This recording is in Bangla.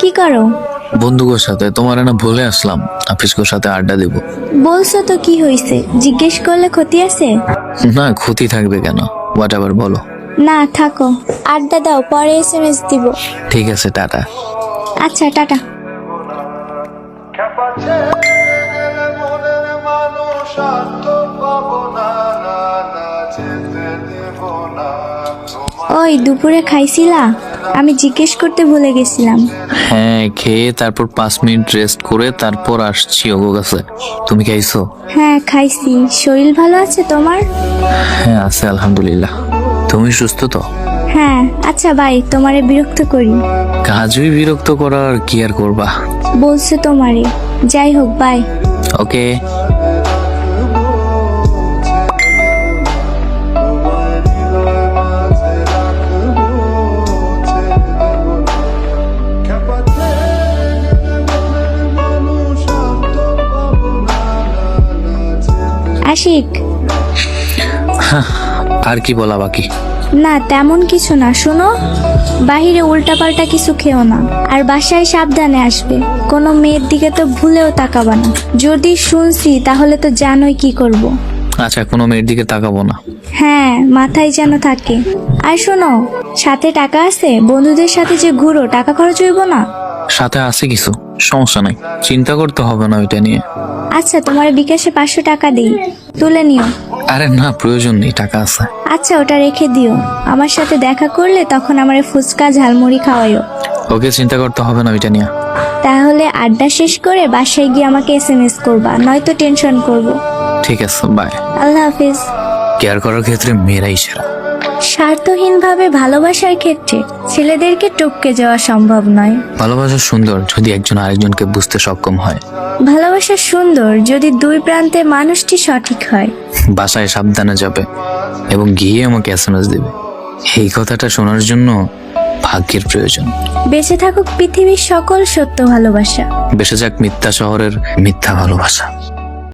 কি করো? বন্ধুদের সাথে তোমার না ভুলে আসলাম। আফিসকোর সাথে আড্ডা দিব। বলছো তো কি হয়েছে জিজ্ঞেস করলে ক্ষতি আছে? না ক্ষতি থাকবে কেন? হোয়াট এভার বলো। না থাকো। আড্ডা দাও পরে এস এম এস দিব। ঠিক আছে টাটা। আচ্ছা টাটা। ওই দুপুরে খাইছিলা? আমি জিজ্ঞেস করতে ভুলে গেছিলাম। হ্যাঁ খেয়ে তারপর পাঁচ মিনিট রেস্ট করে তারপর আসছি ওগো কাছে। তুমি খাইছো? হ্যাঁ খাইছি। শরীর ভালো আছে তোমার? হ্যাঁ আছে আলহামদুলিল্লাহ। তুমি সুস্থ তো? হ্যাঁ আচ্ছা ভাই তোমারে বিরক্ত করি। কাজই বিরক্ত করার কি আর করবা? বলছে তোমারে। যাই হোক বাই। ওকে। আশিক। আর কি বলা বাকি? না তেমন কিছু না শোনো। বাহিরে উল্টাপাল্টা কিছু খেও না আর বাসায় সাবধানে আসবে। কোনো মেয়ের দিকে তো ভুলেও তাকাবা না। যদি শুনছি তাহলে তো জানোই কি করব। আচ্ছা কোনো মেয়ের দিকে তাকাবো না। হ্যাঁ মাথায় যেন থাকে। আর শোনো সাথে টাকা আছে? বন্ধুদের সাথে যে ঘুরো টাকা খরচ হইব না? সাথে আছে কিছু। সমস্যা নাই। চিন্তা করতে হবে না ওইটা নিয়ে। আচ্ছা তোমার বিকাশে পাঁচশো টাকা দিই। তুলে নিও। আরে না প্রয়োজন নেই টাকা আছে। আচ্ছা ওটা রেখে দিও। আমার সাথে দেখা করলে তখন আমার ফুচকা ঝালমুড়ি খাওয়াইও। ওকে চিন্তা করতে হবে না ওইটা নিয়ে। তাহলে আড্ডা শেষ করে বাসায় গিয়ে আমাকে এস এম এস করবা নয়তো টেনশন করব। ঠিক আছে বাই আল্লাহ হাফিজ। কেয়ার করার ক্ষেত্রে মেয়েরাই সেরা। স্বার্থহীনভাবে ভালোবাসার ক্ষেত্রে ছেলেদেরকে টপকে যাওয়া সম্ভব নয়। ভালোবাসা সুন্দর যদি একজন আরেকজনকে বুঝতে সক্ষম হয়। ভালোবাসা সুন্দর যদি দুই প্রান্তে মানুষটি সঠিক হয়। বাসায় সাবধানে যাবে এবং গিয়ে আমাকে এস এম এস দেবে। এই কথাটা শোনার জন্য ভাগ্যের প্রয়োজন। বেঁচে থাকুক পৃথিবীর সকল সত্য ভালোবাসা। বেসে যাক মিথ্যা শহরের মিথ্যা ভালোবাসা।